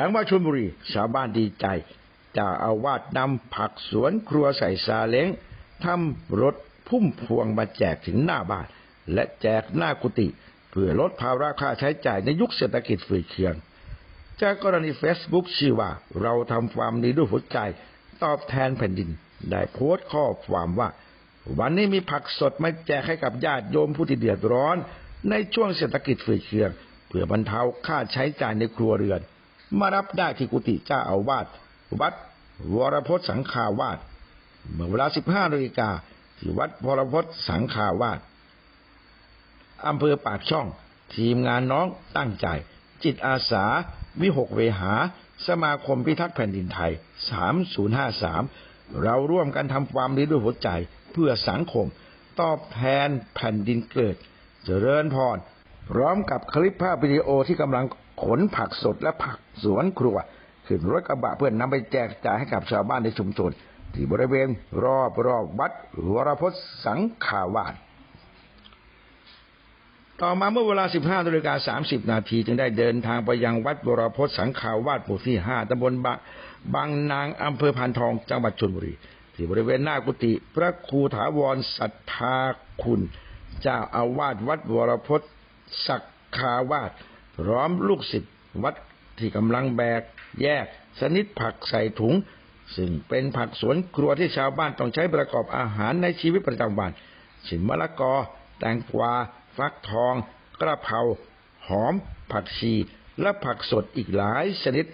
จังวัดชลบุรี ชาวบ้านดีใจจ้าอาวาสนำผักสวนครัวใส่ซาเล้งทำรถพุ่มพวงมาแจกถึงหน้าบ้าน และแจกหน้ากุฏิเพื่อลดภาระค่าใช้จ่ายในยุคเศรษฐกิจฝืดเคือง จากกรณี Facebook ชื่อว่า เราทำความดีด้วยหัวใจตอบแทนแผ่นดิน ได้โพสต์ข้อความว่า วันนี้มีผักสดมาแจกให้กับญาติโยมผู้ที่เดือดร้อน ในช่วงเศรษฐกิจฝืดเคือง เพื่อบรรเทาค่าใช้จ่ายในครัวเรือน มารับได้ที่กุฏิเจ้าอาวาสวัดวรพจน์สังฆาวาสเมื่อเวลา15นาฬิกาที่วัดวรพจน์สังฆาวาสอำเภอปากช่อง ทีมงานน้องตั้งใจ จิตอาสา วิหกเวหา สมาคมพิทักษ์แผ่นดินไทย 3053 เราร่วมกันทำความดีด้วยหัวใจเพื่อสังคม ตอบแทนแผ่นดินเกิด เจริญพรพร้อมกับคลิปภาพวิดีโอที่กำลัง ขนผักสดและผักสวนครัวขึ้นรถกระบะเพื่อนนำไปแจกจ่ายให้กับชาวบ้านในชุมชน ที่บริเวณรอบรอบวัดวรพจน์สังขาวาสต่อมาเมื่อเวลา 15นาฬิกา30 นาทีจึงได้เดินทางไปยังวัดบรพศสังขาวาสหมู่ที่ 5ตำบลบะบางนางอำเภอพานทองจังหวัดชลบุรี ที่บริเวณหน้ากุฏิพระครูถาวรศรัทธาคุณ เจ้าอาวาสวัดบรพศสักขาวาส ร้อมลูกศิษย์วัดที่กำลังแบก แยก สนิทผักใส่ถุง ซึ่งเป็นผักสวนครัวที่ชาวบ้านต้องใช้ประกอบอาหารในชีวิตประจำวันเช่นมะละกอ แตงกวา ฟักทอง กระเพราหอม ผักชี และผักสดอีกหลายชนิด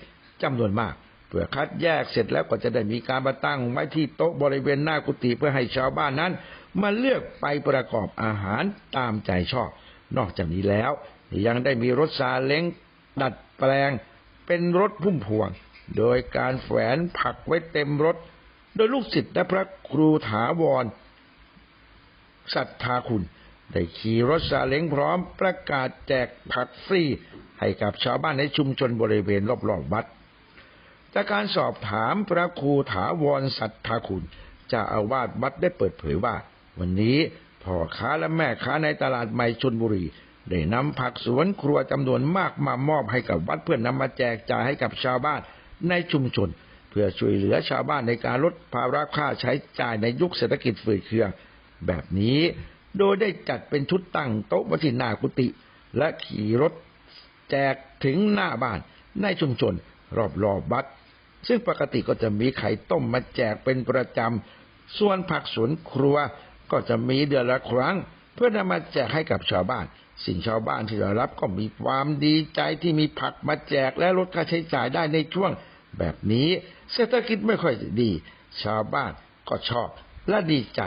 จำนวนมากเพื่อคัดแยกเสร็จแล้วก็จะได้มีการมาตั้งไว้ที่โต๊ะบริเวณหน้ากุฏิเพื่อให้ชาวบ้านนั้น มาเลือกไปประกอบอาหารตามใจชอบ นอกจากนี้แล้ว ยังได้มีรถซาเล้งดัดแปลงเป็นรถพุ่มพวง โดยการแฝนผักไว้เต็มรถ โดยลูกศิษย์และพระครูถาวรศรัทธาคุณ ได้ขี่รถซาเล้งพร้อมประกาศแจกผักฟรีให้กับชาวบ้านในชุมชนบริเวณรอบๆวัดจากการสอบถามพระครูถาวรศรัทธาคุณจ้าอาวาสวัดได้เปิดเผยว่า วันนี้พ่อค้าและแม่ค้าในตลาดใหม่ชนบุรี ได้นำผักสวนครัวจำนวนมากมามอบให้กับวัดเพื่อนนำมาแจกจ่ายให้กับชาวบ้านในชุมชน เพื่อช่วยเหลือชาวบ้านในการลดภาระค่าใช้จ่ายในยุคเศรษฐกิจฝืดเคืองแบบนี้ โดยได้จัดเป็นชุดตั้งโต๊ะวัที่หน้ากุฏิและขี่รถแจกถึงหน้าบ้านในชุมชน รอบๆบวัด ซึ่งปกติก็จะมีไข่ต้มมาแจกเป็นประจำส่วนผักสวนครัวก็จะมีเดือนละครั้ง เพื่อนำมาแจกให้กับชาวบ้าน สิ่งชาวบ้านที่ได้รับก็มีความดีใจที่มีผักมาแจกและลดค่าใช้จ่ายได้ในช่วง แบบนี้เศรษฐกิจไม่ค่อยดี ชาวบ้านก็ชอบและดีใจ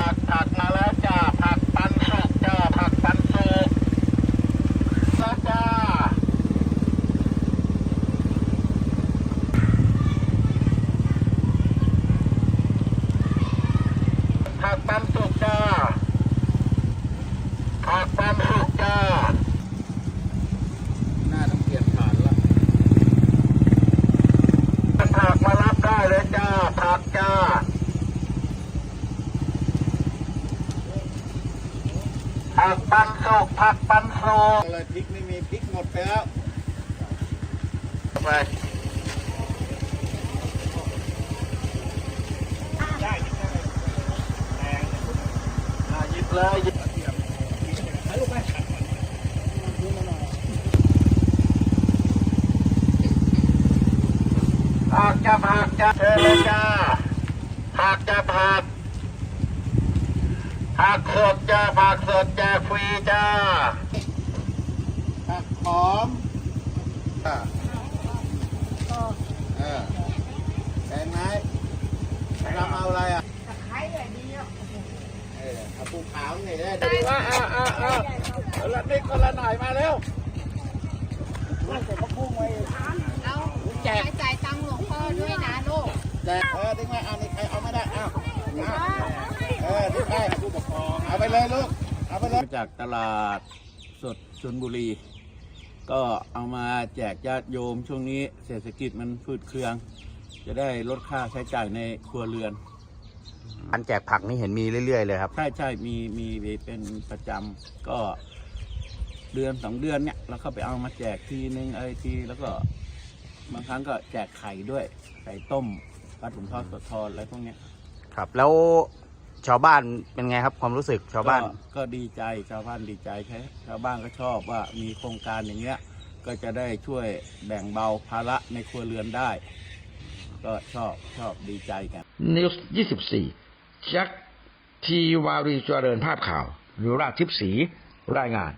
ผักผักมาแล้วจ้าผักปันสุกจ้าผักปันสุกแล้วจ้าผักปันสุกจ้า ผักปันสุกจ้าน่าต้องเปลี่ยนฐานละผักมารับได้เลยจ้าผักจ้าผักปันสุกผักปันสุกอะไรพริกไม่มีพริกหมดไปแล้วไปหยิบเลยหยิบผัก จะผักจะเชิญเลยจ้าผักจะผักผักสดจ้าผักสดแจกฟรีจ้าผักหอมอะเออแพงไหมเราเอาอะไรอะเออเอาปูขาวนี่ได้ดีว่าอ่าอ่าอ่าละนิดคนละหน่อยมาเร็วเอาแจกจ่ายตังค์หลวงพ่อด้วยนะลูก แจก เออดึงมาเอานี่ใครเอาไม่ได้เอาเอาเออดึงไปผู้ปกครองเอาไปเลยลูกเอาไปเลยมาจากตลาดสดชนบุรี ก็เอามาแจกญาติโยมช่วงนี้เศรษฐกิจมันฟืดเคือง จะได้ลดค่าใช้จ่ายในครัวเรือนการแจกผักนี่เห็นมีเรื่อยๆเลยครับ ใช่ใช่มีมีเป็นประจำก็เดือนสองเดือนเนี่ยเราเข้าไปเอามาแจกทีนึงอะไรทีแล้วก็บางครั้งก็แจกไข่ด้วยไข่ต้ม ปลาถุงทอดสดทอดอะไรพวกเนี้ยครับ แล้วชาวบ้านเป็นไงครับความรู้สึกชาวบ้าน ก็ก็ดีใจชาวบ้านดีใจใช่ชาวบ้านก็ชอบว่ามีโครงการอย่างเงี้ย ก็จะได้ช่วยแบ่งเบาภาระในครัวเรือนได้ ก็ชอบชอบดีใจกัน นิวส์24แจ็คทีวารีเจริญภาพข่าวหรือราชทิพย์ศรีรายงาน